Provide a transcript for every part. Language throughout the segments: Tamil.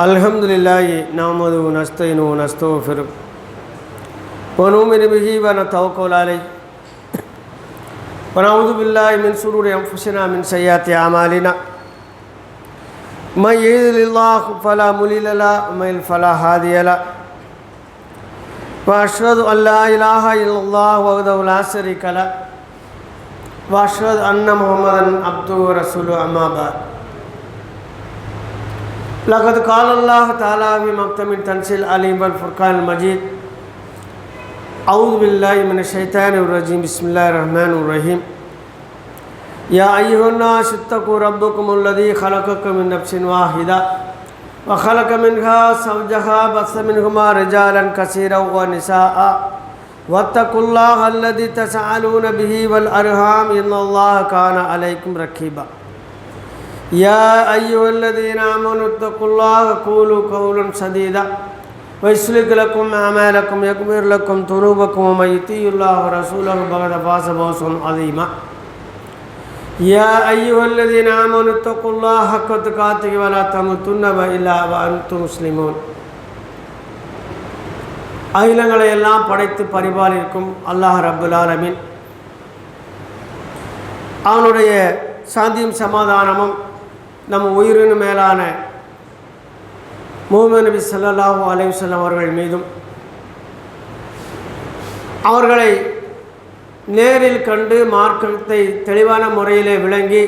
الحمد لله نعمده ونستعينه ونستغفره ونؤمن به ونتوكل عليه ونعوذ بالله من شرور انفسنا من سيئات اعمالنا من يهد الله فلا مضل له ومن فلا هادي له واشهد ان لا اله الا الله وحده لا شريك له واشهد ان محمدا عبده ورسوله اما بعد لقد قال الله تعالى في مكتب تنزيل عليم والفرقان المجيد. أعوذ بالله من الشيطان الرجيم. بسم الله الرحمن الرحيم. يا أيها الناس اتقوا ربكم الذي خلقكم من نفس واحدة وخلق منها زوجها بث منهما رجالا كثيرا ونساء. واتقوا الله الذي تسألون به والأرحام إن الله كان عليكم رقيبا يا أيها الذين آمنوا اتقوا الله قولوا قولا سديدا ويسلك لكم أعمالكم يغفر لكم ذنوبكم ومن يطيع الله ورسوله فقد فاز فوزا عظيما يا أيها الذين آمنوا اتقوا الله حق تقاته ولا تموتن إلا وأنتم مسلمون அகிலங்களை எல்லாம் படைத்து பரிபாலிக்கும் அல்லாஹ் ரப்புல் ஆலமீன் அவனுடைய சாந்தியும் சமாதானமும் நம் உயிரின் மேலான முகமது நபி சல்லாஹூ அலைஹி அவர்கள் மீதும் அவர்களை நேரில் கண்டு மார்க்கத்தை தெளிவான முறையிலே விளங்கி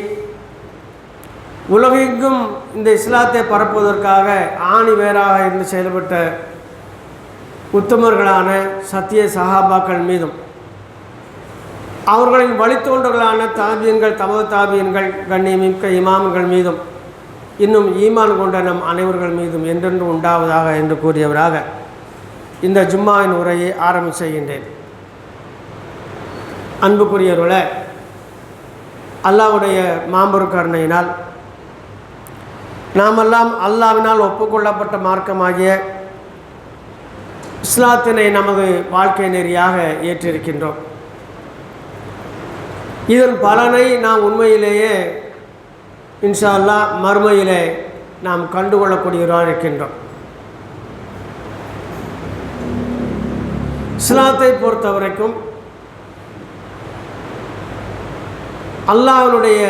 உலகெங்கும் இந்த இஸ்லாத்தை பரப்புவதற்காக ஆணி வேறாக இருந்து செயல்பட்ட உத்தமர்களான சத்திய சஹாபாக்கள் மீதும் அவர்களின் வழித்தோன்றர்களான தாபியன்கள் தமது தாபியன்கள் கண்ணியமிக்க இமாம்கள் மீதும் இன்னும் ஈமான் கொண்ட நம் அனைவர்கள் மீதும் என்றென்று உண்டாவதாக என்று கூறியவராக இந்த ஜும்மாவின் உரையை ஆரம்பி செய்கின்றேன். அன்புக்குரியவர்களே அல்லாவுடைய மாம்பெரு கருணையினால் நாமெல்லாம் அல்லாவினால் ஒப்புக்கொள்ளப்பட்ட மார்க்கமாகிய இஸ்லாத்தினை நமது வாழ்க்கை நெறியாக ஏற்றிருக்கின்றோம். இதன் பலனை நாம் உண்மையிலேயே இன்ஷா அல்லா மறுமையிலே நாம் கண்டுகொள்ளக்கூடியவராக இருக்கின்றோம். இஸ்லாத்தை பொறுத்த வரைக்கும் அல்லாவினுடைய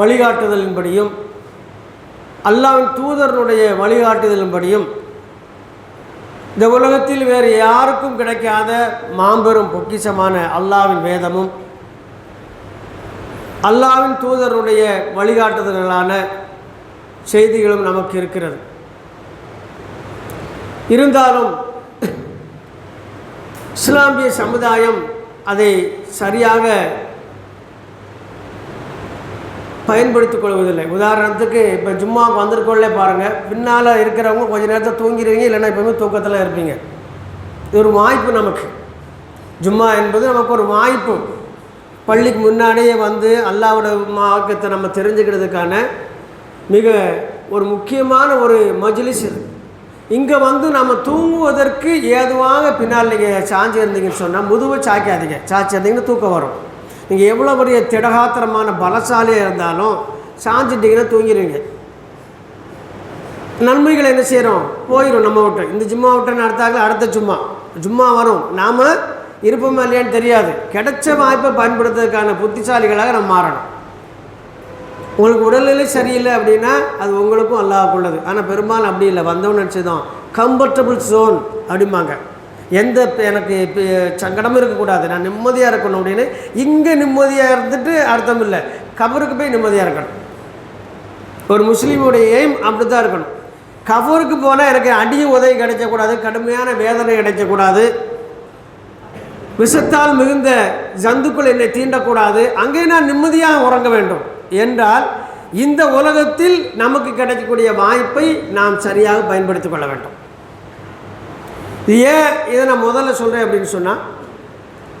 வழிகாட்டுதலின்படியும் அல்லாவின் தூதரனுடைய வழிகாட்டுதலின்படியும் இந்த உலகத்தில் வேறு யாருக்கும் கிடைக்காத மாம்பெரும் பொக்கிஷமான அல்லாவின் வேதமும் அல்லாவின் தூதருடைய வழிகாட்டுதல்களான செய்திகளும் நமக்கு இருக்கிறது. இருந்தாலும் இஸ்லாமிய சமுதாயம் அதை சரியாக பயன்படுத்திக் கொள்வதில்லை. உதாரணத்துக்கு இப்போ ஜும்மாவுக்கு வந்திருக்கோம்லே பாருங்கள் பின்னால் இருக்கிறவங்க கொஞ்சம் நேரத்தை தூங்கிடுவீங்க இல்லைன்னா எப்போவுமே தூக்கத்தில் இருப்பீங்க. இது ஒரு வாய்ப்பு நமக்கு. ஜும்மா என்பது நமக்கு ஒரு வாய்ப்பு. பள்ளிக்கு முன்னாடியே வந்து அல்லாவோட மார்க்கத்தை நம்ம தெரிஞ்சுக்கிறதுக்கான மிக ஒரு முக்கியமான ஒரு மஜ்லிஸ் இது. இங்கே வந்து நம்ம தூங்குவதற்கு ஏதுவாக பின்னால் நீங்கள் சாஞ்சி இருந்தீங்கன்னு சொன்னால் முதுவை சாய்க்காதீங்க. சாய்ச்சி தூக்கம் வரும். நீங்கள் எவ்வளோ பெரிய திடகாத்திரமான பலசாலியாக இருந்தாலும் சாஞ்சிட்டிங்கன்னா தூங்கிடுவீங்க நன்மைகள் என்ன செய்கிறோம் போயிடும் நம்ம விட்டு. இந்த ஜும்மா விட்டு அடுத்தாங்க அடுத்த ஜும்மா. ஜும்மா வரும். நாம் இருப்போமா இல்லையான்னு தெரியாது. கிடைச்ச வாய்ப்பை பயன்படுத்துறதுக்கான புத்திசாலிகளாக நம்ம மாறணும். உங்களுக்கு உடல்நிலை சரியில்லை அப்படின்னா அது உங்களுக்கும் அல்லாவுக்குள்ளது ஆனால் பெரும்பாலும் அப்படி இல்லை. வந்தவன் நினச்சதும் கம்ஃபர்டபுள் ஜோன் அப்படிம்பாங்க. எந்த எனக்கு இப்போ சங்கடமும் இருக்கக்கூடாது. நான் நிம்மதியாக இருக்கணும் அப்படின்னு இங்கே நிம்மதியாக இருந்துட்டு அர்த்தம் இல்லை. கபருக்கு போய் நிம்மதியாக இருக்கணும். ஒரு முஸ்லீமுடைய எய்ம் அப்படி தான் இருக்கணும். கபருக்கு போனால் எனக்கு அடியும் உதவி கிடைக்கக்கூடாது கடுமையான வேதனை கிடைக்கக்கூடாது. விஷத்தால் மிகுந்த ஜந்துக்கள் என்னை தீண்டக்கூடாது. அங்கே நான் நிம்மதியாக உறங்க வேண்டும். என்றால் இந்த உலகத்தில் நமக்கு கிடைக்கக்கூடிய வாய்ப்பை நாம் சரியாக பயன்படுத்திக் கொள்ள வேண்டும். ஏன் இதை நான் முதல்ல சொல்கிறேன் அப்படின்னு சொன்னால்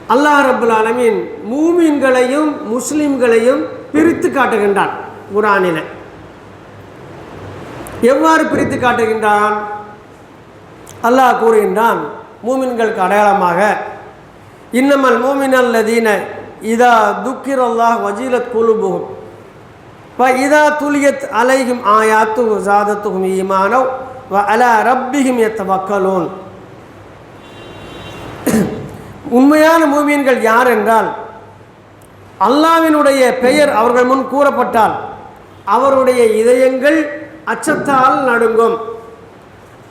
அல்லாஹ் ரபுல் ஆலமின் மூமின்களையும் முஸ்லீம்களையும் பிரித்து காட்டுகின்றான் குரானில். எவ்வாறு பிரித்து காட்டுகின்றான்? அல்லாஹ் கூறுகின்றான் மூமின்களுக்கு அடையாளமாக இன்னமல் மூமினல் லதீன இதா துக்கிர் அல்லாஹ் வஜீலத் குலுபுகும் வ இதா துலியத் அலைகும் ஆயாத்து ஜாதத்துகும் ஈமானவ் வ அலா எத்த மக்களோன் உண்மையான மூமியன்கள் யார் என்றால் அல்லாவினுடைய பெயர் அவர்கள் முன் கூறப்பட்டால் அவருடைய இதயங்கள் அச்சத்தால் நடுங்கும்.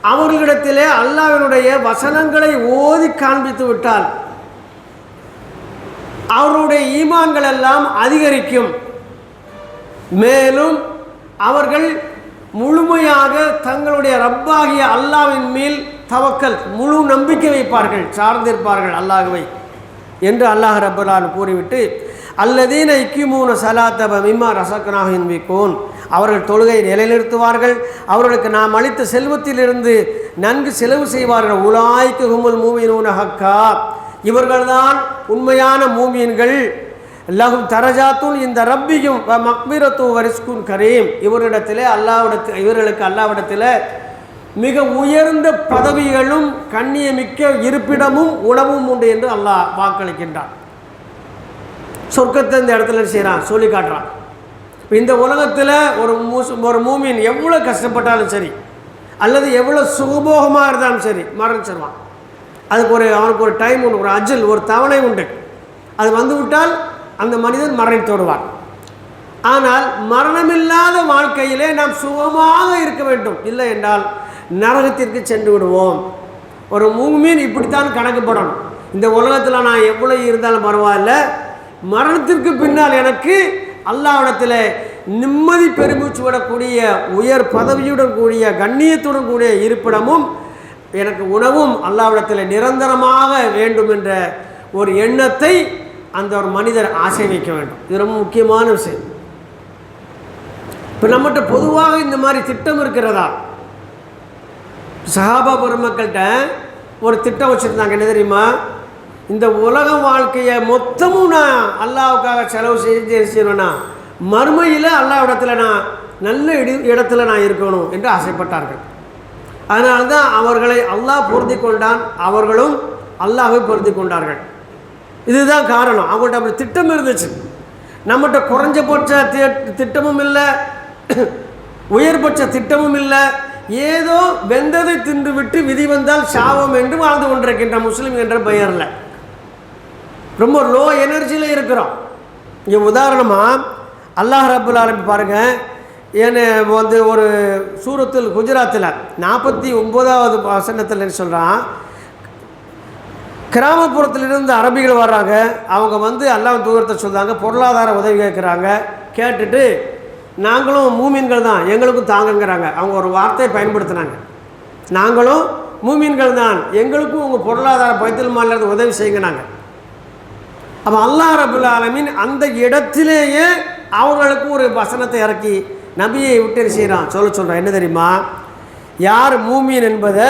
அவர்களிடத்திலே அல்லாவினுடைய வசனங்களை ஓதி காண்பித்து விட்டால் அவருடைய ஈமான்கள் எல்லாம் அதிகரிக்கும். மேலும் அவர்கள் முழுமையாக தங்களுடைய ரப்பாகிய அல்லாவின் மேல் தவக்கல் முழு நம்பிக்கை வைப்பார்கள் சார்ந்திருப்பார்கள் அல்லாஹுவை என்று அல்லாஹ் ரப்பலான் கூறிவிட்டு அல்லதீன இக்கிமூன சலாத்தப மிம்மா ரசக்கனாக என்பிக்கோன் அவர்கள் தொழுகையை நிலைநிறுத்துவார்கள். அவர்களுக்கு நாம் அளித்த செல்வத்திலிருந்து நன்கு செலவு செய்வார்கள். உலாய்க்கு ஹுமுல் மூவினூன ஹக்கா. இவர்கள்தான் உண்மையான மூமியன்கள் லகும் தரஜாத்தும் இந்த ரப்பியும் மக்மீரத்து மக்பிரத்து வரிஸ்குன் கரீம். இவரிடத்தில் அல்லாவிடத்தில் இவர்களுக்கு அல்லாவிடத்தில் மிக உயர்ந்த பதவிகளும் கண்ணியமிக்க இருப்பிடமும் உணவும் உண்டு என்று அல்லாஹ் வாக்களிக்கின்றான். சொர்க்கத்தை இந்த இடத்துல செய்கிறான் சொல்லி காட்டுறான். இந்த உலகத்தில் ஒரு மூசு ஒரு மூமின் எவ்வளோ கஷ்டப்பட்டாலும் சரி அல்லது எவ்வளோ சுகபோகமாக இருந்தாலும் சரி மரணிச்சிருவான் அதுக்கு ஒரு அவனுக்கு ஒரு டைம் உண்டு ஒரு அஜல் ஒரு தவணை உண்டு. அது வந்துவிட்டால் அந்த மனிதன் மரணித்தோடுவார் ஆனால் மரணமில்லாத வாழ்க்கையிலே நாம் சுகமாக இருக்க வேண்டும். இல்லை என்றால் நரகத்திற்கு சென்று விடுவோம். ஒரு மூமீன் இப்படித்தான் கணக்குப்படணும். இந்த உலகத்தில் நான் எவ்வளோ இருந்தாலும் பரவாயில்ல. மரணத்திற்கு பின்னால் எனக்கு அல்லாவிடத்தில் நிம்மதி பெருமூச்சு விடக்கூடிய உயர் பதவியுடன் கூடிய கண்ணியத்துடன் கூடிய இருப்பிடமும் எனக்கு உணவும் அல்லாவிடத்தில் நிரந்தரமாக வேண்டும் என்ற ஒரு எண்ணத்தை அந்த ஒரு மனிதர் ஆசை வைக்க வேண்டும். இது ரொம்ப முக்கியமான விஷயம். இப்போ நம்மகிட்ட பொதுவாக இந்த மாதிரி திட்டம் இருக்கிறதா? சஹாபா பெருமக்கள்கிட்ட ஒரு திட்டம் வச்சுருந்தாங்க என்ன தெரியுமா? இந்த உலக வாழ்க்கையை மொத்தமும் நான் அல்லாவுக்காக செலவு செஞ்சு செய்யணும்னா மறுமையில் அல்லாவிடத்தில் நான் நல்ல இடத்துல நான் இருக்கணும் என்று ஆசைப்பட்டார்கள். அதனால தான் அவர்களை அல்லாஹ் பொருந்தி கொண்டான் அவர்களும் அல்லாஹை பொருந்தி கொண்டார்கள் இதுதான் காரணம். அவங்கள்ட்ட அப்படி திட்டம் இருந்துச்சு. நம்மகிட்ட குறைஞ்சபட்ச தி- திட்டமும் இல்லை உயர்பட்ச திட்டமும் இல்லை. ஏதோ வெந்ததை தின்றுவிட்டு விதி வந்தால் சாவம் என்று வாழ்ந்து கொண்டிருக்கின்ற முஸ்லீம் என்ற பெயரில். ரொம்ப லோ எனர்ஜியில் இருக்கிறோம். இங்கே உதாரணமாக அல்லாஹ் ரபுல் ஆரம்பி பாருங்கள் ஏன்னு வந்து ஒரு சூரத்தில் குஜராத்தில் நாற்பத்தி ஒம்போதாவது வசனத்தில் சொல்கிறான் கிராமப்புறத்திலிருந்து அரபிகள் வர்றாங்க. அவங்க வந்து அல்லாஹ் தூரத்தை சொல்கிறாங்க பொருளாதார உதவி கேட்குறாங்க. கேட்டுட்டு நாங்களும் மூமீன்கள் தான் எங்களுக்கும் தாங்கங்கிறாங்க. அவங்க ஒரு வார்த்தையை பயன்படுத்தினாங்க. நாங்களும் மூமீன்கள் தான் எங்களுக்கும் உங்கள் பொருளாதார பைத்தல் மாநிலத்தில் உதவி செய்யுங்க நாங்கள் அப்போ அல்லாஹ் ரபுல் அந்த இடத்திலேயே அவர்களுக்கு ஒரு வசனத்தை இறக்கி நபியை விட்டு செய்கிறான் சொல்ல சொல்கிறான் என்ன தெரியுமா? யார் மூமியன் என்பதை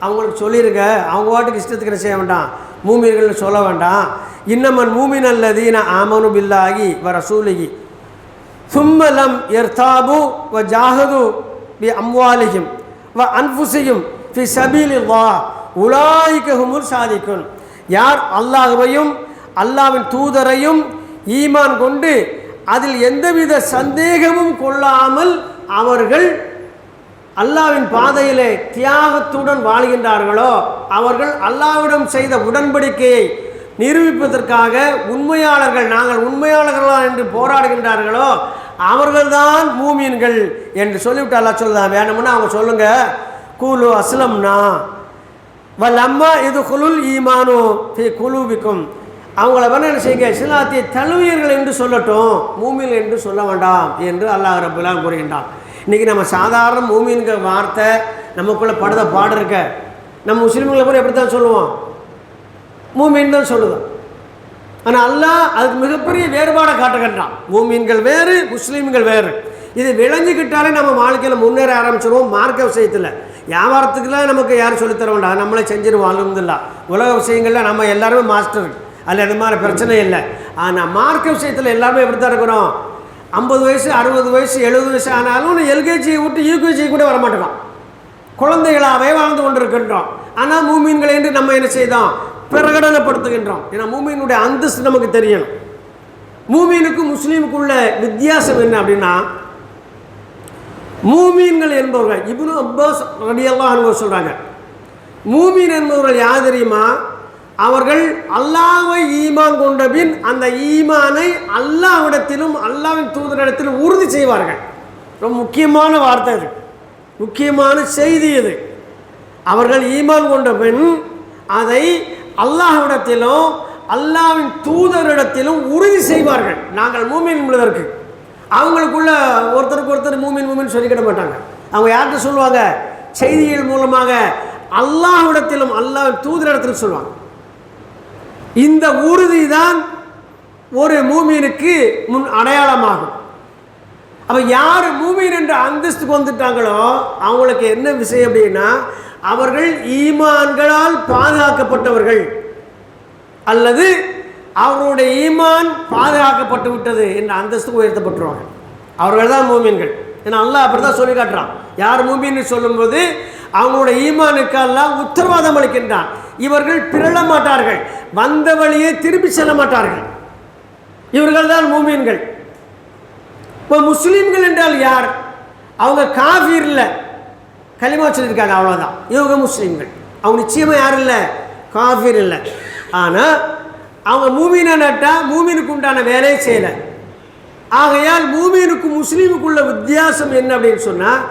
அவங்களுக்கு சொல்லியிருக்க அவங்க வாட்டுக்கு இஷ்டத்துக்கு என்ன செய்ய வேண்டாம்? மூமியர்கள் சொல்ல வேண்டாம். இன்னமன் மூமின் நான் ஆமனு பில்லாகி வ ரசூலிகி சும்மலம் எர்தாபு வ ஜாஹது பி அம்வாலியும் வ அன்புசியும் பி சபீலி வா உலாய்கஹுமுல் சாதிக்கும் யார் அல்லாஹுவையும் அல்லாவின் தூதரையும் ஈமான் கொண்டு அதில் எந்தவித சந்தேகமும் கொள்ளாமல் அவர்கள் அல்லாவின் பாதையிலே தியாகத்துடன் வாழ்கின்றார்களோ அவர்கள் அல்லாவிடம் செய்த உடன்படிக்கையை நிரூபிப்பதற்காக உண்மையாளர்கள் நாங்கள் உண்மையாளர்களா என்று போராடுகின்றார்களோ அவர்கள்தான் மூமியன்கள் என்று சொல்லிவிட்டு அல்லா சொல்லுதான் வேணும்னா அவங்க சொல்லுங்க. கூலு அஸ்லம்னா வல்லம்மா இது குலுல் ஈமானு குலுவிக்கும் அவங்கள வேணா என்ன செய்யுங்க சிலாத்திய தழுவியர்கள் என்று சொல்லட்டும் மூமின் என்று சொல்ல வேண்டாம் என்று அல்லாஹ் ரபுல்லாம் கூறுகின்றான். இன்றைக்கி நம்ம சாதாரண மூமின்கிற வார்த்தை நமக்குள்ளே படுத பாடு இருக்க. நம்ம முஸ்லீம்களை கூட எப்படி தான் சொல்லுவோம்? மூமின் தான் சொல்லுதோம் ஆனால் அல்லாஹ் அதுக்கு மிகப்பெரிய வேறுபாடை காட்டுகின்றான். மூமீன்கள் வேறு முஸ்லீம்கள் வேறு. இது விளைஞ்சிக்கிட்டாலே நம்ம வாழ்க்கையில் முன்னேற ஆரம்பிச்சிருவோம் மார்க்க விஷயத்தில். வியாபாரத்துக்குலாம் நமக்கு யாரும் சொல்லித்தர வேண்டாம். நம்மளே செஞ்சிருவோம் அலமதுல்லா உலக விஷயங்களில் நம்ம எல்லாருமே மாஸ்டர் அதில் எந்த மாதிரி பிரச்சனை இல்லை. ஆனால் மார்க்க விஷயத்தில் எல்லாருமே எப்படி தான் இருக்கிறோம். ஐம்பது வயசு அறுபது வயசு எழுபது வயசு ஆனாலும் எல்கேஜியை விட்டு யூகேஜி கூட வரமாட்டோம். குழந்தைகளாகவே வாழ்ந்து கொண்டிருக்கின்றோம். ஆனால் மூமீன்கள் என்று நம்ம என்ன செய்தோம்? பிரகடனப்படுத்துகின்றோம். ஏன்னா மூமீனுடைய அந்தஸ்து நமக்கு தெரியணும். மூமீனுக்கும் முஸ்லீமுக்குள்ள வித்தியாசம் என்ன அப்படின்னா மூமீன்கள் என்பவர்கள் இப்னு அப்பாஸ் ரடியல்லாஹு அனுபவம் சொல்கிறாங்க மூமீன் என்பவர்கள் யார் தெரியுமா? அவர்கள் அல்லாவை ஈமான் கொண்ட பின் அந்த ஈமானை அல்லாவிடத்திலும் அல்லாவின் தூதரிடத்திலும் உறுதி செய்வார்கள். ரொம்ப முக்கியமான வார்த்தை இது முக்கியமான செய்தி இது. அவர்கள் ஈமான் கொண்ட பின் அதை அல்லாஹ்விடத்திலும் அல்லாஹ்வின் தூதரிடத்திலும் உறுதி செய்வார்கள். நாங்கள் மூமின் என்பதற்கு அவங்களுக்குள்ள ஒருத்தருக்கு ஒருத்தர் மூமின் மூமின் சொல்லிக்கிட மாட்டாங்க. அவங்க யார்கிட்ட சொல்லுவாங்க? செய்திகள் மூலமாக அல்லாஹ்விடத்திலும் அல்லாஹ் தூதரிடத்திலும் சொல்லுவாங்க. இந்த உறுதி தான் ஒரு மூமீனுக்கு முன் அடையாளமாகும். அப்போ யார் மூமீன் என்ற அந்தஸ்துக்கு வந்துட்டாங்களோ அவங்களுக்கு என்ன விஷயம் அப்படின்னா அவர்கள் ஈமான்களால் பாதுகாக்கப்பட்டவர்கள். அல்லது அவர்களுடைய ஈமான் பாதுகாக்கப்பட்டு விட்டது என்ற அந்தஸ்துக்கு உயர்த்தப்பட்டுருவாங்க. அவர்கள் தான் மூமீன்கள். ஏன்னா அல்லாஹ் அப்படி தான் சொல்லி காட்டுறான். யார் மூமின்னு சொல்லும்போது அவங்களோட ஈமானுக்கெல்லாம் உத்தரவாதம் அளிக்கின்றான். இவர்கள் பிறழ மாட்டார்கள். வந்த வழியே திரும்பி செல்ல மாட்டார்கள். இவர்கள் தான் மூமீன்கள். இப்போ முஸ்லீம்கள் என்றால் யார்? அவங்க காஃபீர் இல்லை. களிமா வச்சிருக்காங்க அவ்வளோதான் இவங்க முஸ்லீம்கள். அவங்க நிச்சயமாக யாரும் இல்லை. காஃபீர் இல்லை. ஆனால் அவங்க மூமீனை நட்டால் மூமீனுக்கு உண்டான வேலையை செய்யலை. ஆகையால் மூமீனுக்கும் முஸ்லீமுக்குள்ள வித்தியாசம் என்ன அப்படின்னு சொன்னால்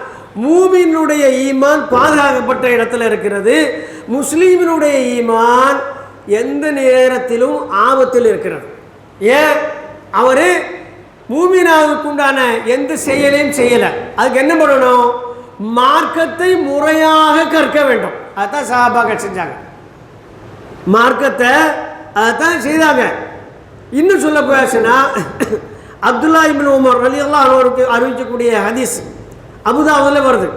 மூமினுடைய ஈமான் பாதுகாக்கப்பட்ட இடத்துல இருக்கிறது. முஸ்லீமினுடைய ஈமான் எந்த நேரத்திலும் ஆபத்தில் இருக்கிறது. ஏன்? அவர் மூமினாவுக்கு உண்டான எந்த செயலையும் செய்யலை. அதுக்கு என்ன பண்ணணும்? மார்க்கத்தை முறையாக கற்க வேண்டும். அதுதான் சஹாபாக்கள் செஞ்சாங்க. மார்க்கத்தை அதைத்தான் செய்தாங்க. இன்னும் சொல்ல போயாச்சுன்னா Abdullah ibn Umar Ali Allah அவருக்கு அறிவிக்கக்கூடிய ஹதீஸ் அபுதாபில் வருது.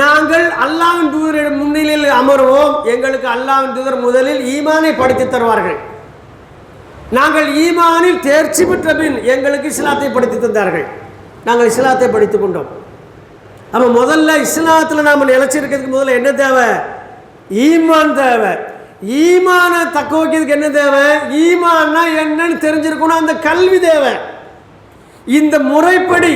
நாங்கள் அல்லாவின் தூதரின் முன்னிலையில் அமர்வோம். எங்களுக்கு அல்லாவின் தூதர் முதலில் ஈமானை படித்து தருவார்கள். நாங்கள் ஈமானில் தேர்ச்சி பெற்ற பின் எங்களுக்கு இஸ்லாத்தை படித்து தந்தார்கள். நாங்கள் இஸ்லாத்தை படித்து கொண்டோம். அப்போ முதல்ல இஸ்லாத்தில் நாம் நிலைச்சிருக்கிறதுக்கு முதல்ல என்ன தேவை? ஈமான் தேவை. ஈமானை தக்க வைக்கிறதுக்கு என்ன தேவை? ஈமான்னா என்னன்னு தெரிஞ்சிருக்கணும். அந்த கல்வி தேவை. இந்த முறைப்படி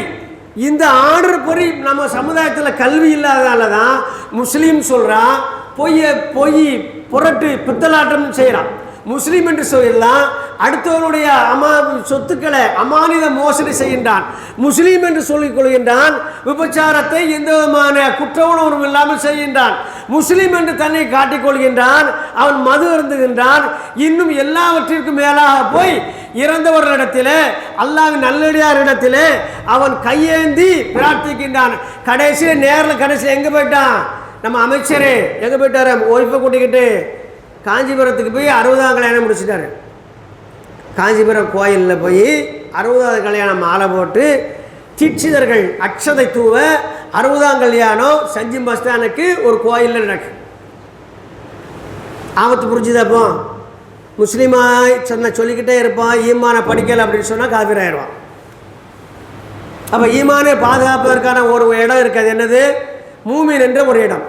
இந்த ஆர்டர் படி நம்ம சமுதாயத்தில் கல்வி இல்லாததால தான் முஸ்லீம் சொல்கிறான் பொய்ய பொய் புரட்டு பித்தலாட்டம் செய்கிறான் முஸ்லீம் என்று சொல்லலாம் அடுத்தவருடைய அமா சொத்துக்களை அமானித மோசடி செய்கின்றான். முஸ்லீம் என்று சொல்லிக் கொள்கின்றான். விபச்சாரத்தை எந்த விதமான குற்ற உணர்வும் இல்லாமல் செய்கின்றான். முஸ்லீம் என்று தன்னை காட்டிக்கொள்கின்றான் அவன் மது இருந்துகின்றான் இன்னும் எல்லாவற்றிற்கும் மேலாக போய் இறந்தவர்களிடத்தில் அல்லாவின் நல்லடியாரிடத்திலே அவன் கையேந்தி பிரார்த்திக்கின்றான். கடைசியில் நேரில் கடைசியில் எங்கே போயிட்டான்? நம்ம அமைச்சரே எங்கே போயிட்டாரு? ஒய்ஃபை கூட்டிக்கிட்டு. காஞ்சிபுரத்துக்கு போய் அறுபதாம் கல்யாணம் முடிச்சிட்டாரு. காஞ்சிபுரம் கோயிலில் போய் அறுபதாவது கல்யாணம் மாலை போட்டு தீட்சிதர்கள் அக்ஷதை தூவ அறுபதாம் கல்யாணம் சஞ்சி மஸ்தானுக்கு ஒரு கோயிலில் நடக்கு. ஆபத்து புரிஞ்சுதாப்போ முஸ்லீமாக சொன்ன சொல்லிக்கிட்டே இருப்பான் ஈமானை படிக்கலை அப்படின்னு சொன்னால் காபிராயிருவான் அப்போ ஈமானை பாதுகாப்பதற்கான ஒரு இடம் இருக்காது. என்னது? மூமின் என்ற ஒரு இடம்.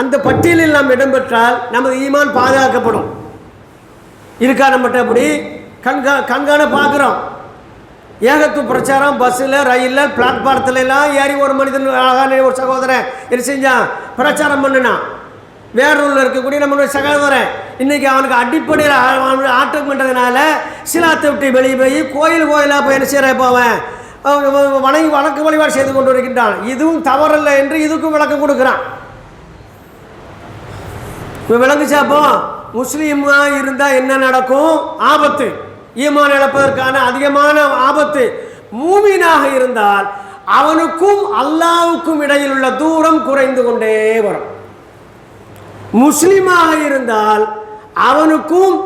அந்த பட்டியலில் நாம் இடம்பெற்றால் நமது ஈமான் பாதுகாக்கப்படும். இருக்கா நம்மகிட்ட அப்படி? கண்கா கண்காண பார்க்குறோம் ஏகத்து பிரச்சாரம் பஸ்ஸில் ரயிலில் பிளாட்பாரத்துல எல்லாம் ஏறி ஒரு மனிதன் அழகான ஒரு சகோதரன் என்ன செஞ்சான் பிரச்சாரம் பண்ணினான். வேறூரில் இருக்கக்கூடிய நம்மளுடைய சகோதரன். இன்னைக்கு அவனுக்கு அடிப்படையில் அவன் ஆட்டம் பண்ணுறதுனால சிலாத்தை விட்டு வெளியே போய் கோயில் கோயிலாக போய் என்ன செய்கிற போவேன் வணங்கி வணக்க வழிபாடு செய்து கொண்டு வருகின்றான். இதுவும் தவறல்ல என்று இதுக்கும் விளக்கம் கொடுக்குறான். இப்போ விளங்குச்சாப்போ முஸ்லீமாக இருந்தால் என்ன நடக்கும்? ஆபத்து. ஈமான் இழப்பதற்கான அதிகமான ஆபத்து. மூமீனாக இருந்தால் அவனுக்கும் அல்லாவுக்கும் இடையில் உள்ள தூரம் குறைந்து கொண்டே வரும். முஸ்லீமாக இருந்தால் அவனுக்கும்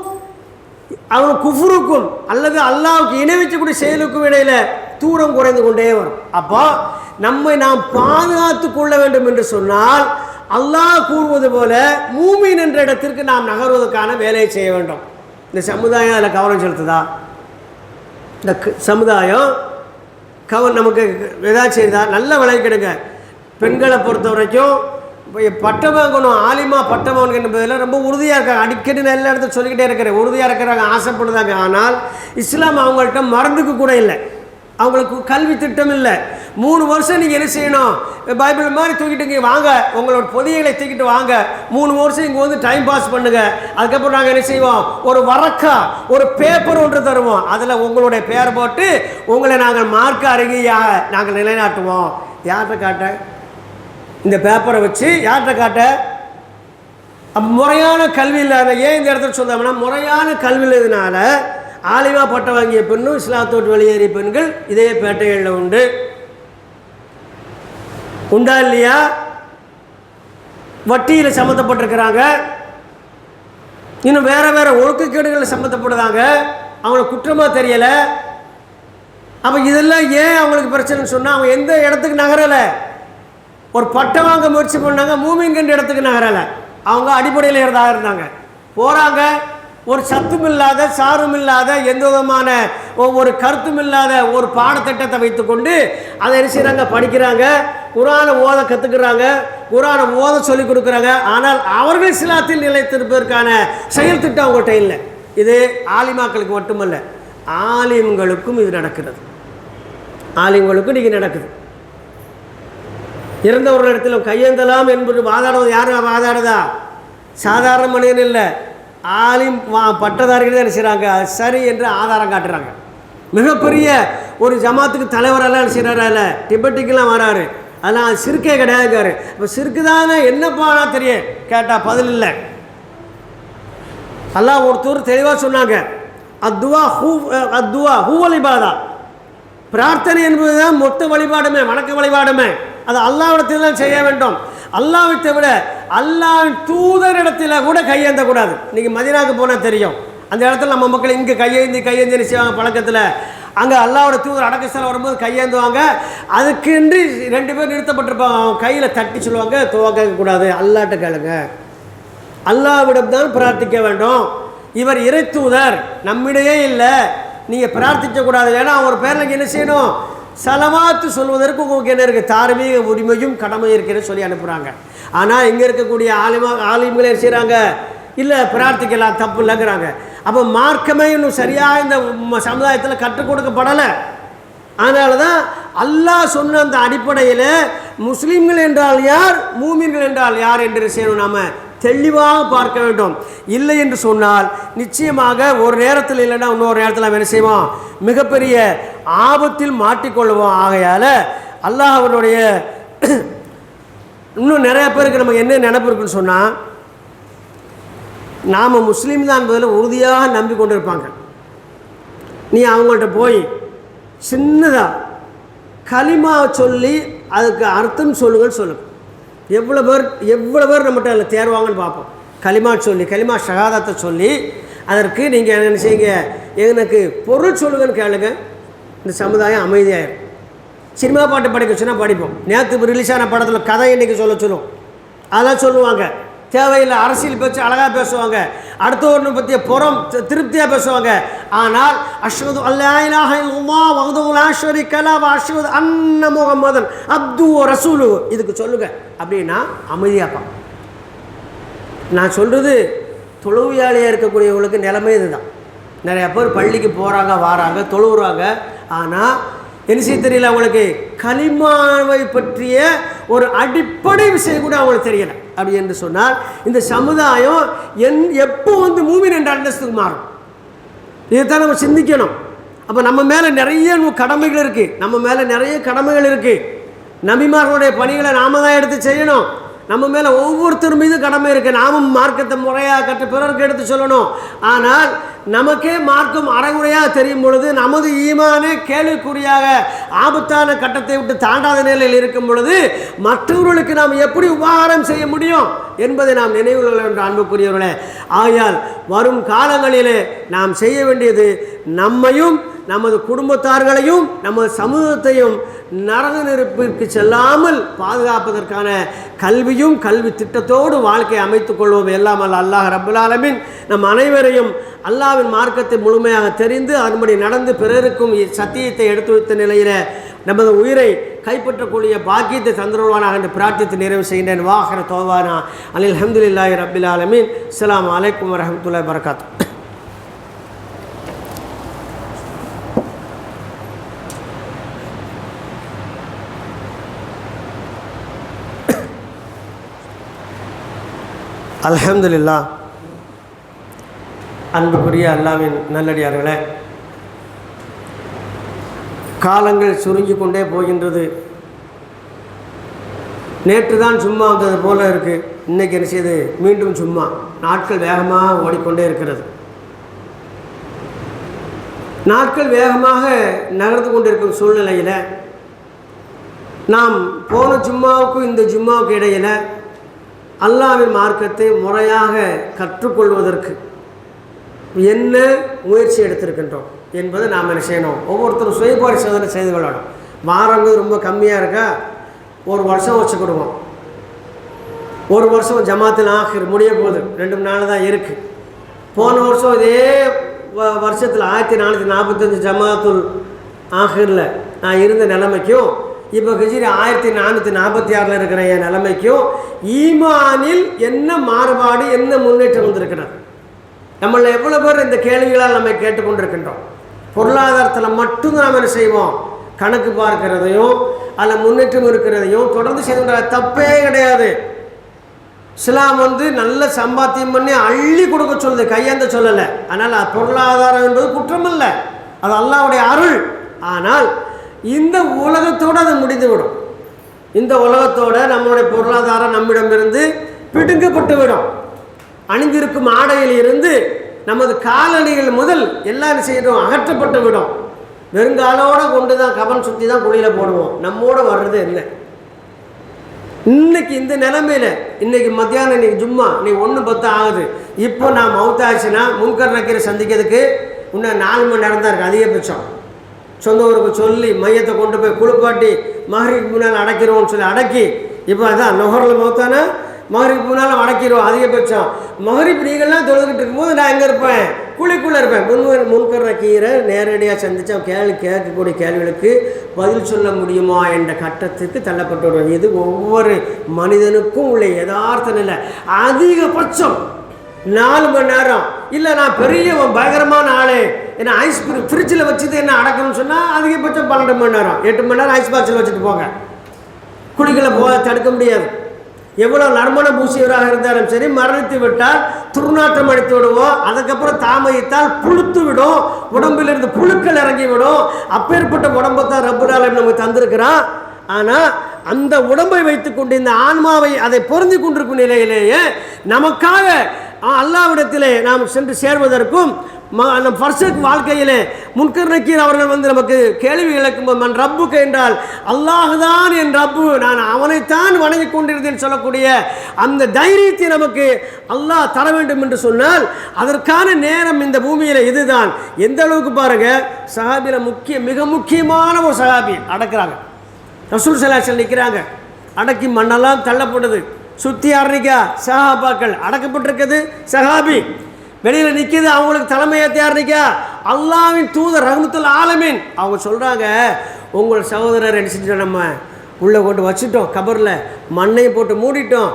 அவன் குஃபுருக்கும் அல்லது அல்லாவுக்கு இணைவிச்சக்கூடிய செயலுக்கும் இடையில தூரம் குறைந்து கொண்டே வரும். அப்போ நம்மை நாம் பாதுகாத்து கொள்ள வேண்டும் என்று சொன்னால் அல்லாஹ் கூறுவது போல மூமின் என்ற இடத்திற்கு நாம் நகர்வதற்கான வேலையை செய்ய வேண்டும். இந்த சமுதாயம் அதில் கவனம் செலுத்துதா? இந்த க- சமுதாயம் கவ நமக்கு ஏதாச்சும் செய்தா நல்ல விலை கெடுங்க. பெண்களை பொறுத்த வரைக்கும் பட்டம் வாங்கணும் ஆலிமா பட்டம் வாங்கணும் என்பதில் ரொம்ப உறுதியாக இருக்காங்க அடிக்கடி நான் எல்லா இடத்துல சொல்லிக்கிட்டே இருக்கிறேன். உறுதியாக இருக்கிறாங்க ஆசைப்படுதாங்க ஆனால் இஸ்லாம் அவங்கள்ட்ட மறந்துக்கு கூட இல்லை. அவங்களுக்கு கல்வி திட்டம் இல்லை மூணு வருஷம் நீங்கள் என்ன செய்யணும்? பைபிள் மாதிரி தூக்கிட்டு இங்கே வாங்க. உங்களோட பொதிகளை தூக்கிட்டு வாங்க. மூணு வருஷம் இங்கே வந்து டைம் பாஸ் பண்ணுங்க. அதுக்கப்புறம் நாங்கள் என்ன செய்வோம்? ஒரு வரக்கா ஒரு பேப்பர் ஒன்று தருவோம். அதில் உங்களுடைய பேரை போட்டு உங்களை நாங்கள் மார்க் அருகியாக நாங்கள் நிலைநாட்டுவோம். யார்கிட்ட காட்ட? இந்த பேப்பரை வச்சு யார்கிட்ட காட்ட? முறையான கல்வி இல்லாத ஏன் இந்த இடத்துல சொன்னோம்னா முறையான கல்வி இல்லாதனால ஆலிவா பட்டம் வாங்கிய பெண்ணும் இஸ்லாத்தோட்டு வெளியேறிய பெண்கள் இதே பேட்டைகளில் உண்டு. உண்டா இல்லையா? வட்டியில் சம்மந்தப்பட்டிருக்கிறாங்க. இன்னும் வேற வேற ஒழுக்கக்கேடுகளில் சம்மந்தப்படுறாங்க. அவங்களுக்கு குற்றமாக தெரியலை. அப்போ இதெல்லாம் ஏன் அவங்களுக்கு பிரச்சனைன்னு சொன்னால் அவங்க எந்த இடத்துக்கு நகரலை? ஒரு பட்டம் வாங்க முயற்சி பண்ணாங்க மூமின்கின்ற இடத்துக்கு நகரலை. அவங்க அடிப்படையில் இருந்தாக இருந்தாங்க. போகிறாங்க ஒரு சத்தும் இல்லாத சாரும் இல்லாத எந்த விதமான ஒரு கருத்தும் இல்லாத ஒரு பாடத்திட்டத்தை வைத்துக்கொண்டு அதை என்ன செய்கிறாங்க படிக்கிறாங்க. குரானை ஓத கற்றுக்கிறாங்க குரானை ஓத சொல்லி கொடுக்குறாங்க. ஆனால் அவர்கள் சிலாத்தில் நிலைத்திருப்பதற்கான செயல் திட்டம் அவங்கள்ட்ட இல்லை. இது ஆலிமாக்களுக்கு மட்டுமல்ல. ஆலிம்களுக்கும் இது நடக்கிறது. ஆலிம்களுக்கும் நீங்கள் நடக்குது. இறந்தவர்களிடத்தில் கையேந்தலாம் என்பது வாதாடுவது யாரும் வாதாடுதா? சாதாரண மனிதன் இல்லை. ஆலிம் வா பட்டதாரிகள் தான் என்ன செய்கிறாங்க சரி என்று ஆதாரம் காட்டுறாங்க. மிகப்பெரிய ஒரு ஜமாத்துக்கு தலைவரெல்லாம் என்ன செய்கிறாரு டிபெட்டுக்கெல்லாம் வராரு. அதெல்லாம் சிறுக்கே கிடையாதுக்காரு இப்போ சிறுக்கு தானே என்னப்பா தெரியும்? கேட்டால் பதில் இல்லை. அல்லாஹ் ஒருத்தர் தெளிவாக சொன்னாங்க. அத்துவா ஹூ அத்துவா ஹூ வழிபாடா பிரார்த்தனை என்பதுதான் மொத்த வழிபாடுமே வணக்க வழிபாடுமே. அது அல்லாவிடத்தில் தான் செய்ய வேண்டும். அல்லாவை தவிர அல்லாவின் தூதரிடத்தில் கூட கையேந்த கூடாது நீங்கள் மதினாக்கு போனால் தெரியும். அந்த இடத்துல நம்ம மக்கள் இங்கே கையேந்தி கையேந்தி செய்வாங்க பழக்கத்தில். அங்கே அல்லாவோட தூதர் அடக்கஸ்தலம் வரும்போது கையேந்துவாங்க அதுக்குன்று ரெண்டு பேர் நிறுத்தப்பட்டிருப்பாங்க. அவங்க கையில் தட்டி சொல்லுவாங்க துவக்க கூடாது அல்லாட்ட கேளுங்க. அல்லாவிடம் தான் பிரார்த்திக்க வேண்டும். இவர் இறை தூதர். நம்மிடையே இல்லை. நீங்கள் பிரார்த்திக்க கூடாது ஏன்னா அவர் பேரில் என்ன செய்யணும்? செலவாத்து சொல்வதற்கு உங்களுக்கு என்ன இருக்குது தார்மீக உரிமையும் கடமை இருக்குன்னு சொல்லி அனுப்புகிறாங்க ஆனால் இங்கே இருக்கக்கூடிய ஆலிமா ஆலிம்களை செய்கிறாங்க இல்லை பிரார்த்திக்கலாம் தப்பு இல்லைங்கிறாங்க. அப்போ மார்க்கமே இன்னும் சரியாக இந்த சமுதாயத்தில் கற்றுக் கொடுக்கப்படலை. அதனால தான் அல்லாஹ் சொன்ன அந்த அடிப்படையில் முஸ்லீம்கள் என்றால் யார்? மூமின்கள் என்றால் யார் என்று செய்யணும் நாம் தெளிவாக பார்க்க வேண்டும். இல்லை என்று சொன்னால் நிச்சயமாக ஒரு நேரத்தில் இல்லைன்னா இன்னொரு நேரத்தில் நாம் என்ன செய்வோம்? மிகப்பெரிய ஆபத்தில் மாட்டிக்கொள்வோம். ஆகையால் அல்லாஹ் இன்னும் நிறைய பேருக்கு நமக்கு என்ன நினப்பு இருக்குன்னு சொன்னால் நாம் முஸ்லீம் தான் என்பதில் உறுதியாக நம்பி கொண்டு இருப்பாங்க நீ அவங்கள்ட்ட போய் சின்னதாக களிமா சொல்லி அதுக்கு அர்த்தம் சொல்லுங்கன்னு சொல்லுங்கள் எவ்வளோ பேர் எவ்வளோ பேர் நம்மகிட்ட அதில் தேர்வாங்கன்னு பார்ப்போம். களிமா சொல்லி களிமா ஷகாதத்தை சொல்லி அதற்கு நீங்கள் என்ன செய்யுங்க? எனக்கு பொருள் சொல்லுங்கன்னு கேளுங்க. இந்த சமுதாயம் அமைதியாயிரும். சினிமா பாட்டு படிக்க சொன்னால் படிப்போம். நேற்று ரிலீஸ் ஆன படத்தில் கதை இன்றைக்கி சொல்ல சொல்லும் அதெல்லாம் சொல்லுவாங்க. தேவையில்லை அரசியல் பேச்சு அழகாக பேசுவாங்க. அடுத்த ஒன்று பற்றிய புறம் திருப்தியாக பேசுவாங்க. ஆனால் அஸ்வது அல்லாயினாக உமா வகுதுலாஸ்வரி கலா அஸ்வது அன்ன முகமதன் அப்து ரசூலு இதுக்கு சொல்லுங்க. அப்படின்னா அமைதியாப்பான் நான் சொல்கிறது தொழுவியாளியாக இருக்கக்கூடியவங்களுக்கு நிலைமை இதுதான். நிறையா பேர் பள்ளிக்கு போகிறாங்க வாராங்க தொழுவுறாங்க. ஆனால் என்ன செய்ய தெரியல அவங்களுக்கு? களிமாவை பற்றிய ஒரு அடிப்படை விஷயம் கூட அவங்களுக்கு தெரியலை. அப்படி என்று சொன்னால் இந்த சமுதாயம் என் எப்போ வந்து மூமின் என்ற அந்தஸ்துக்கு மாறும். இதைத்தான் நம்ம சிந்திக்கணும். அப்போ நம்ம மேலே நிறைய கடமைகள் இருக்குது நம்ம மேலே நிறைய கடமைகள் இருக்குது நபிமார்களுடைய பணிகளை நாம தான் எடுத்து செய்யணும். நம்ம மேலே ஒவ்வொருத்தர் மீதும் கடமை இருக்குது நாமும் மார்க்கத்தை முறையாக கற்று பிறருக்கு எடுத்து சொல்லணும். ஆனால் நமக்கே மார்க்கம் அறகுறையாக தெரியும் பொழுது நமது ஈமானே கேள்விக்குறியாக ஆபத்தான கட்டத்தை விட்டு தாண்டாத நிலையில் இருக்கும் பொழுது மற்றவர்களுக்கு நாம் எப்படி உபகாரம் செய்ய முடியும் என்பதை நாம் நினைவில் கொள்ள வேண்டும் அன்புக்குரியவர்களே ஆகையால் வரும் காலங்களிலே நாம் செய்ய வேண்டியது நம்மையும் நமது குடும்பத்தார்களையும் நமது சமூகத்தையும் நரக நெருப்பிற்கு செல்லாமல் பாதுகாப்பதற்கான கல்வியும் கல்வி திட்டத்தோடு வாழ்க்கை அமைத்துக் கொள்வோம் எல்லாம் அல்ல அல்லாஹ் ரபுல் ஆலமீன். நம் அனைவரையும் அல்லாவின் மார்க்கத்தை முழுமையாக தெரிந்து அதன்படி நடந்து பிறருக்கும் சத்தியத்தை எடுத்து வைத்த நிலையில் நமது உயிரை கைப்பற்றக்கூடிய பாக்கியத்தை தந்துருவானாக என்று பிரார்த்தித்து நிறைவு செய்கின்றேன். வாகன தோவானா அலில் அஹமதுல்லாஹி ரபில் ஆலமின். அஸ்ஸலாமு வலைக்கம் வரமத்துல வரகாத்தூ அலமதுல்லா அன்புக்குரிய அல்லாவின் நல்லடியார்களே காலங்கள் சுருங்கி கொண்டே போகின்றது. நேற்று தான் சும்மா வந்தது போல இருக்குது இன்றைக்கி என்ன செய்யுது மீண்டும் சும்மா. நாட்கள் வேகமாக ஓடிக்கொண்டே இருக்கிறது. நாட்கள் வேகமாக நகர்ந்து கொண்டிருக்கும் சூழ்நிலையில் நாம் போன ஜும்மாவுக்கும் இந்த ஜும்மாவுக்கு இடையில் அல்லாவின் மார்க்கத்தை முறையாக கற்றுக்கொள்வதற்கு என்ன முயற்சி எடுத்திருக்கின்றோம் என்பதை நாம் என்ன செய்யணும்? ஒவ்வொருத்தரும் சுய பரிசோதனை செய்து கொள்ளணும். வாரங்கள் ரொம்ப கம்மியாக இருக்கா? ஒரு வருஷம் வச்சுக்கிடுவோம் ஒரு வருஷம் ஜமாத்தில் ஆகிர் முடிய போகுது. ரெண்டு மூணு நாள் தான் இருக்குது போன வருஷம் இதே வ- வருஷத்தில் ஆயிரத்தி நானூற்றி நாற்பத்தஞ்சு ஜமாத்துல் ஆஹிரில் நான் இருந்த நிலைமைக்கும் இப்போ ஹிஜ்ரி ஆயிரத்தி நானூற்றி நாற்பத்தி ஆறில் இருக்கிற என் நிலைமைக்கும் ஈமானில் என்ன மாறுபாடு என்ன முன்னேற்றம் வந்திருக்கிறது? நம்மள எவ்வளோ பேர் இந்த கேள்விகளால் நம்ம கேட்டுக்கொண்டிருக்கின்றோம். பொருளாதாரத்தில் மட்டும்தான் நாம் என்ன செய்வோம்? கணக்கு பார்க்கிறதையும் அதில் முன்னேற்றம் இருக்கிறதையும் தொடர்ந்து செய்து தப்பே கிடையாது. இஸ்லாம் வந்து நல்ல சம்பாத்தியம் பண்ணி அள்ளி கொடுக்க சொல்லுது கையேந்த சொல்லலை. அதனால் பொருளாதாரம் என்பது குற்றம் இல்லை அது அல்லாவுடைய அருள். ஆனால் இந்த உலகத்தோடு அது முடிந்துவிடும். இந்த உலகத்தோட நம்மளுடைய பொருளாதாரம் நம்மிடமிருந்து பிடுங்கப்பட்டு விடும் அணிந்திருக்கும் ஆடையில் இருந்து நமது காலணிகள் முதல் எல்லாரும் செய்கிறோம் அகற்றப்பட்டு விடும் வெறுங்காலோட கொண்டு தான் கவன் சுற்றி தான் குழியில் போடுவோம். நம்மோட வர்றது என்ன இன்னைக்கு இந்த நிலைமையில இன்னைக்கு மத்தியானம் இன்னைக்கு ஜும்மா இன்னைக்கு ஒன்று பத்து ஆகுது. இப்போ நான் மவுத்தாச்சுன்னா முன்கர் நக்கீரை சந்திக்கிறதுக்கு இன்னும் நாலு மணி நேரம் தான் இருக்குது அதிகபட்சம். சொந்த ஊருக்கு சொல்லி மையத்தை கொண்டு போய் குளிப்பாட்டி மகரிக்கு முன்னால் அடைக்கிறோம்னு சொல்லி அடக்கி இப்போ அதான் நுகரில் மௌத்தானா மகரிக்கு முன்னால் அடக்கிடுவோம் அதிகபட்சம். மகரிப் நீங்கள்லாம் தொழுதுகிட்டு இருக்கும்போது நான் எங்கே இருப்பேன்? குழிக்குள்ளே இருப்பேன். முன்வர் முன்கர கீரை நேரடியாக சந்திச்சா கேள்வி கேட்கக்கூடிய கேள்விகளுக்கு பதில் சொல்ல முடியுமா என்ற கட்டத்துக்கு தள்ளப்பட்டு விடுவோம் இது ஒவ்வொரு மனிதனுக்கும் உள்ள யதார்த்த நிலை. அதிகபட்சம் நாலு மணி நேரம். இல்லை நான் பெரிய பயங்கரமான ஆளு. ஏன்னா ஐஸ் ஃப்ரிட்ஜில் வச்சுட்டு என்ன அடக்கணும்னு சொன்னால் அதிகபட்சம் பன்னெண்டு மணி நேரம். எட்டு மணி நேரம் ஐஸ் பாக்ஸில் வச்சுட்டு போங்க. குழிகளை போக தடுக்க முடியாது. எவ்வளோ நறுமண பூசியவராக இருந்தாலும் சரி மரணித்து விட்டால் துர்நாற்றம் அடித்து விடுவோம். அதுக்கப்புறம் தாமதித்தால் புழுத்து விடும். உடம்பிலிருந்து புழுக்கள் இறங்கி விடும். அப்பேற்பட்ட உடம்பை தான் ரப்பரால் நமக்கு தந்திருக்கிறான். ஆனால் அந்த உடம்பை வைத்துக்கொண்டு இந்த ஆன்மாவை அதை பொருந்தி கொண்டிருக்கும் நிலையிலேயே நமக்காக அல்லாவிடத்திலே நாம் சென்று சேர்வதற்கும் நம் ஃபர்ஸ்ட் வாழ்க்கையிலே முன்கர் நக்கீர் அவர்கள் வந்து நமக்கு கேள்வி இழக்கும் மன் ரப்புக்கு? என்றால் அல்லாஹுதான் என் ரப்பு. நான் அவனைத்தான் வணங்கி கொண்டிருந்தேன் சொல்லக்கூடிய அந்த தைரியத்தை நமக்கு அல்லாஹ் தர வேண்டும் என்று சொன்னால் அதற்கான நேரம் இந்த பூமியில் இதுதான். எந்த அளவுக்கு பாருங்க சஹாபியில் முக்கிய மிக முக்கியமான ஒரு சஹாபி அடக்கிறாங்க. ரசூல் சலாசல் நிற்கிறாங்க அடக்கி மண்ணெல்லாம் தள்ளப்பட்டது. சுற்றி யாருக்கா சஹாபாக்கள். அடக்கப்பட்டிருக்குது சஹாபி. வெளியில் நிற்கிது அவங்களுக்கு தலைமையேற்ற யாருக்கா அல்லாவின் தூதர் ரகுமத்துல் ஆலமீன். அவங்க சொல்கிறாங்க உங்கள் சகோதரர் என்ன செஞ்சோம் நம்ம? உள்ளே கொண்டு வச்சுட்டோம் கபரில். மண்ணையும் போட்டு மூடிட்டோம்.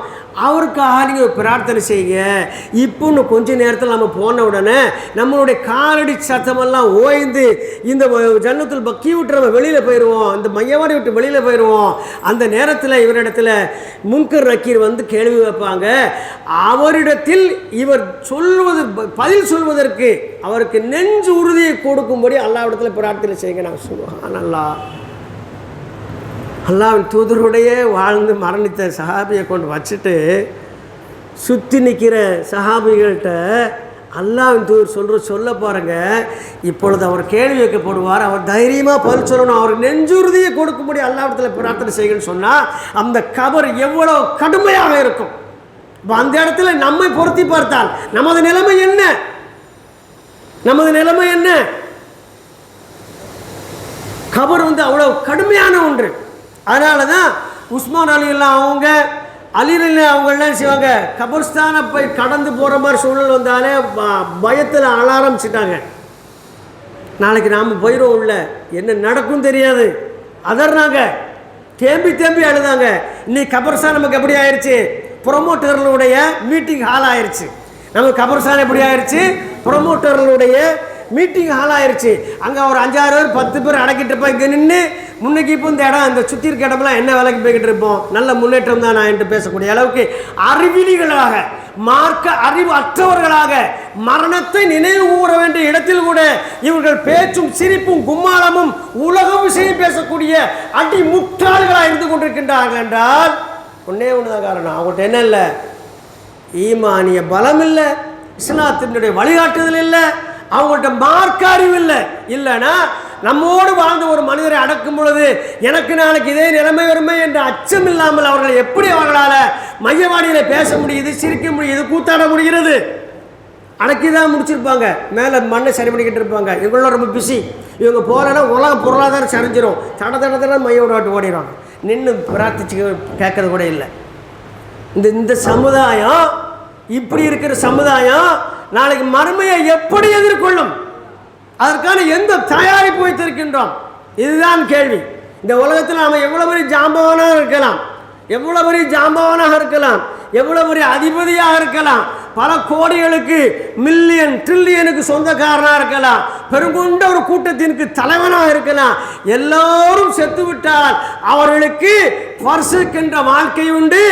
அவருக்காக நீங்கள் பிரார்த்தனை செய்யுங்க. இப்போ இன்னும் கொஞ்ச நேரத்தில் நம்ம போன உடனே நம்மளுடைய காலடி சத்தமெல்லாம் ஓய்ந்து இந்த ஜன்னத்தில் பக்கி விட்டு நம்ம வெளியில் போயிடுவோம் இந்த மையவாடி விட்டு வெளியில் போயிடுவோம் அந்த நேரத்தில் இவரிடத்துல முன்கர் நக்கீர் வந்து கேள்வி வைப்பாங்க. அவரிடத்தில் இவர் சொல்வது பதில் சொல்வதற்கு அவருக்கு நெஞ்சு உறுதியை கொடுக்கும்படி இடத்துல பிரார்த்தனை செய்யுங்க. நான் சொல்லுவேன். நல்லா அல்லாவின் தூதருடையே வாழ்ந்து மரணித்த சஹாபியை கொண்டு வச்சுட்டு சுற்றி நிற்கிற சஹாபிகள்கிட்ட அல்லாவின் தூதர் சொல்கிற சொல்ல பாருங்க. இப்பொழுது அவர் கேள்வி வைக்கப்படுவார். அவர் தைரியமாக பதில் சொல்லணும். அவர் நெஞ்சுறுதியை கொடுக்கும்படி அல்லாவிடத்தில் பிரார்த்தனை செய்யணும்னு சொன்னால் அந்த கபர் எவ்வளோ கடுமையாக இருக்கும். இப்போ அந்த இடத்துல நம்மை பொருத்தி பார்த்தால் நமது நிலைமை என்ன? நமது நிலைமை என்ன? கபர் வந்து அவ்வளோ கடுமையான ஒன்று. அதனால தான் உஸ்மான் அலிலாம் அவங்க அலிரில் அவங்களாம் செய்வாங்க? கபர்ஸ்தானை போய் கடந்து போகிற மாதிரி சூழல் வந்தாலே பயத்தில் அழ ஆரம்பிச்சிட்டாங்க நாளைக்கு நாம் போயிடுவோம் உள்ள. என்ன நடக்கும் தெரியாது. அதர்னாங்க தேம்பி தேம்பி அழுதாங்க. இன்னைக்கு கபர்ஸ்தான் நமக்கு எப்படி ஆயிடுச்சு ப்ரொமோட்டர்களுடைய மீட்டிங் ஹால் ஆயிடுச்சு நம்ம கபர்ஸ்தான் எப்படி ஆயிடுச்சு ப்ரொமோட்டர்களுடைய மீட்டிங் ஹால் ஆயிடுச்சு அங்கே ஒரு அஞ்சாறு பேர் பத்து பேர் அடக்கிட்டு இருப்போம். இங்கே நின்று முன்னைக்கு இப்போ இந்த இடம் இந்த சுற்றி இருக்க இடம்லாம் என்ன வேலைக்கு போய்கிட்டு இருப்போம்? நல்ல முன்னேற்றம் தான் நான் என்று பேசக்கூடிய அளவுக்கு அறிவிலிகளாக மார்க்க அறிவு அற்றவர்களாக மரணத்தை நினைவு கூற வேண்டிய இடத்தில் கூட இவர்கள் பேச்சும் சிரிப்பும் கும்மாளமும் உலக விஷயம் பேசக்கூடிய அடி முற்றாள்களாக இருந்து கொண்டிருக்கின்றார்கள் என்றால் ஒன்னே ஒன்றுதான் காரணம். அவங்கள்ட்ட என்ன இல்லை? ஈமானிய பலம் இல்லை. இஸ்லாத்தினுடைய வழிகாட்டுதல் இல்லை. அவங்கள்ட்ட மார்க்க அறிவு இல்லை. இல்லைன்னா நம்மோடு வாழ்ந்த ஒரு மனிதரை அடக்கும் பொழுது எனக்கு நாளைக்கு இதே நிலைமை வருமே என்ற அச்சம் இல்லாமல் அவர்களை எப்படி அவர்களால் மையவாடியில் பேச முடியுது சிரிக்க முடியுது கூத்தாட முடிகிறது? அடக்கி தான் முடிச்சிருப்பாங்க. மேலே மண்ணை சரி பண்ணிக்கிட்டு இருப்பாங்க. இவங்களாம் ரொம்ப பிஸி இவங்க போகிறேன்னா உலக பொருளாதாரம் சரிஞ்சிடும் தட தட தட மையோட ஓடிடுவாங்க. நின்று பிரார்த்திச்சு கேட்கறது கூட இல்லை. இந்த இந்த சமுதாயம் இப்படி இருக்கிற சமுதாயம் நாளைக்கு மறுமையை எப்படி எதிர்கொள்ளும்? அதற்கான எந்த தயாரிப்பு வைத்திருக்கின்றோம்? இதுதான் கேள்வி. இந்த உலகத்தில் நாம் எவ்வளோ பெரிய ஜாம்பவனாக இருக்கலாம். எவ்வளோ பெரிய ஜாம்பவனாக இருக்கலாம் எவ்வளோ பெரிய அதிபதியாக இருக்கலாம் பல கோடிகளுக்கு மில்லியன் ட்ரில்லியனுக்கு சொந்தக்காரனாக இருக்கலாம் பெருங்கொண்ட ஒரு கூட்டத்திற்கு தலைவனாக இருக்கலாம் எல்லோரும் செத்துவிட்டால் அவர்களுக்கு வருஷக்கின்ற வாழ்க்கை உண்டு.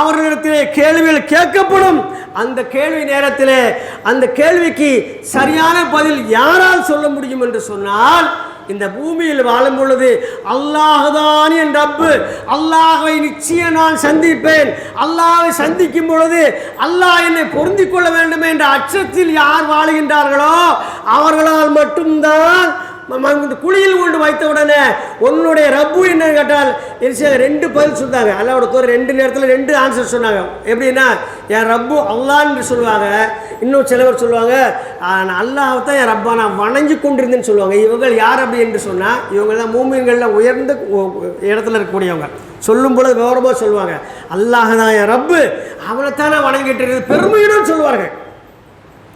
அவர்களிடத்திலே கேள்விகள் கேட்கப்படும். அந்த கேள்வி நேரத்தில் அந்த கேள்விக்கு சரியான பதில் யாரால் சொல்ல முடியும் என்று சொன்னால் இந்த பூமியில் வாழும் பொழுது அல்லாஹுதான் என் ரப்பு. அல்லாஹை நிச்சயம் நான் சந்திப்பேன். அல்லாஹை சந்திக்கும் பொழுது அல்லாஹ் என்னை பொருந்திக் கொள்ள வேண்டும் என்ற அச்சத்தில் யார் வாழுகின்றார்களோ அவர்களால் மட்டும்தான் இந்த குழியில் கொண்டு வைத்த உடனே உன்னுடைய ரப்பு என்னன்னு கேட்டால் என்ன ரெண்டு பதில் சொன்னாங்க அல்லாவோட தோற ரெண்டு நேரத்தில் ரெண்டு ஆன்சர் சொன்னாங்க. எப்படின்னா என் ரப்பு அல்லான்னு சொல்லுவாங்க. இன்னும் சிலவர் சொல்லுவாங்க அல்லாஹ் தான் என் ரப்பா நான் வணங்கி கொண்டிருந்தேன்னு சொல்லுவாங்க. இவங்க யார் அப்படி என்று சொன்னால் இவங்க தான் மூமியங்களில் உயர்ந்த இடத்துல இருக்கக்கூடியவங்க. சொல்லும் பொழுது விவரமாக சொல்லுவாங்க. அல்லாஹ் தான் என் ரப்பு அவனை தான் நான் வணங்கிட்டு இருக்குது பெருமையுடன் சொல்லுவார்கள்.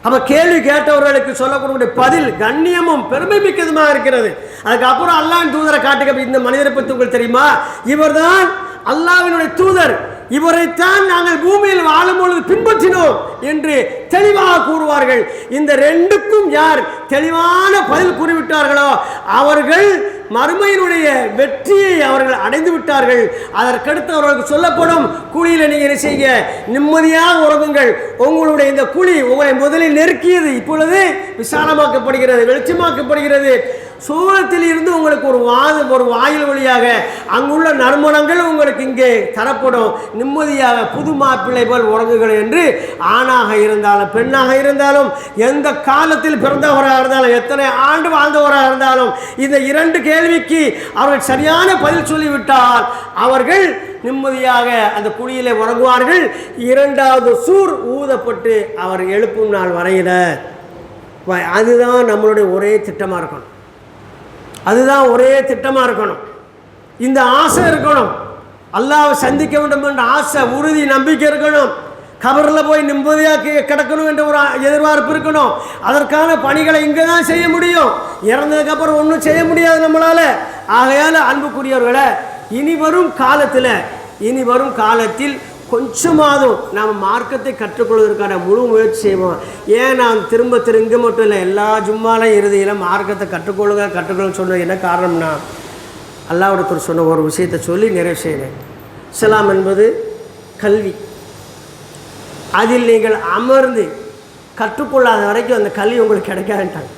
நம்ம கேள்வி கேட்டவர்களுக்கு சொல்லக்கூடிய பதில் கண்ணியமும் பெருமை மிக்கதுமாக இருக்கிறது. அதுக்கப்புறம் அல்லாஹ் தூதரை காட்டுக்க இந்த மனிதரை பற்றி உங்களுக்கு தெரியுமா? இவர்தான் அல்லாவினுடைய தூதர் இவரைத்தான் நாங்கள் பூமியில் வாழும் பொழுது பின்பற்றினோம் என்று தெளிவாக கூறுவார்கள். இந்த ரெண்டுக்கும் யார் தெளிவான பதில் கூறிவிட்டார்களோ அவர்கள் மறுமையினுடைய வெற்றியை அவர்கள் அடைந்து விட்டார்கள். அதற்கடுத்து அவர்களுக்கு சொல்லப்படும் கூலியில் நீங்கள் என்ன செய்ய நிம்மதியாக உறங்குங்கள். உங்களுடைய இந்த குழி உங்களை முதலில் நெருக்கியது இப்பொழுது விசாலமாக்கப்படுகிறது வெளிச்சமாக்கப்படுகிறது. சூரத்தில் இருந்து உங்களுக்கு ஒரு வாது ஒரு வாயில் வழியாக அங்குள்ள நறுமணங்கள் உங்களுக்கு இங்கே தரப்படும். நிம்மதியாக புது மாப்பிள்ளை போல் உறங்குகள் என்று ஆணாக இருந்தாலும் பெண்ணாக இருந்தாலும் எந்த காலத்தில் பிறந்தவராக இருந்தாலும் எத்தனை ஆண்டு வாழ்ந்தவராக இருந்தாலும் இந்த இரண்டு கேள்விக்கு அவர்கள் சரியான பதில் சொல்லிவிட்டால் அவர்கள் நிம்மதியாக அந்த குழியிலே உறங்குவார்கள். இரண்டாவது சூர் ஊதப்பட்டு அவர் எழுப்பும் நாள் வரையில. அதுதான் நம்மளுடைய ஒரே திட்டமாக இருக்கணும். அதுதான் ஒரே திட்டமாக இருக்கணும். இந்த ஆசை இருக்கணும். அல்லாவை சந்திக்க வேண்டும் என்ற ஆசை உறுதி நம்பிக்கை இருக்கணும். கபரில் போய் நிம்மதியாக கிடக்கணும் என்ற ஒரு எதிர்பார்ப்பு இருக்கணும். அதற்கான பணிகளை இங்கே தான் செய்ய முடியும். இறந்ததுக்கப்புறம் ஒன்றும் செய்ய முடியாது நம்மளால். ஆகையால் அன்புக்குரியவர்களை இனி வரும் காலத்தில் இனி வரும் காலத்தில் கொஞ்சமாதும் நாம் மார்க்கத்தை கற்றுக்கொள்வதற்கான முழு முயற்சி செய்வோம். ஏன் நான் திரும்ப திரும்ப மட்டும் இல்லை எல்லா ஜும்மாலையும் இறுதியில் மார்க்கத்தை கற்றுக்கொள்ளுங்க கற்றுக்கொள்ளுங்க சொன்னது என்ன காரணம்னா அல்லாவிடத்தில் சொன்ன ஒரு விஷயத்தை சொல்லி நிறைவு செய்கிறேன் இஸ்லாம் என்பது கல்வி. அதில் நீங்கள் அமர்ந்து கற்றுக்கொள்ளாத வரைக்கும் அந்த கல்வி உங்களுக்கு கிடைக்காதுன்ட்டாங்க.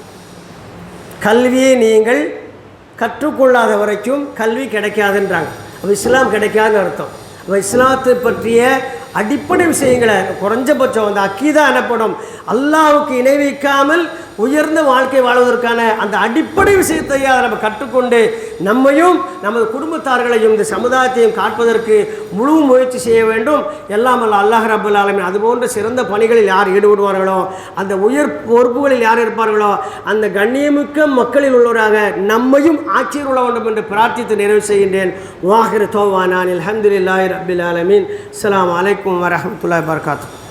கல்வியை நீங்கள் கற்றுக்கொள்ளாத வரைக்கும் கல்வி கிடைக்காதுன்றாங்க. அப்போ இஸ்லாம் கிடைக்காதுன்னு அர்த்தம். இஸ்லாத்தை பற்றிய அடிப்படை விஷயங்களை குறைஞ்சபட்சம் அந்த அக்கீதா எனப்படும் அல்லாவுக்கு இணை வைக்காமல் உயர்ந்த வாழ்க்கை வாழ்வதற்கான அந்த அடிப்படை விஷயத்தை அதை நம்ம கற்றுக்கொண்டு நம்மையும் நமது குடும்பத்தார்களையும் இந்த சமுதாயத்தையும் காப்பதற்கு முழு முயற்சி செய்ய வேண்டும். எல்லாம் அல்ல அல்லாஹ் ரபுல் ஆலமீன். அதுபோன்ற சிறந்த பணிகளில் யார் ஈடுபடுவார்களோ அந்த உயர் பொறுப்புகளில் யார் இருப்பார்களோ அந்த கண்ணியமிக்க மக்களில் உள்ளவராக நம்மையும் ஆட்சியில் உள்ள வேண்டும் என்று பிரார்த்தித்து நிறைவு செய்கின்றேன். வாஹிர் தோவானான் அல்ஹம்துலில்லாஹி ரபுல் ஆலமின். அஸ்ஸலாமு அலைக்கும் வரஹ்மத்துல்லாஹி வபரகாத்துஹு.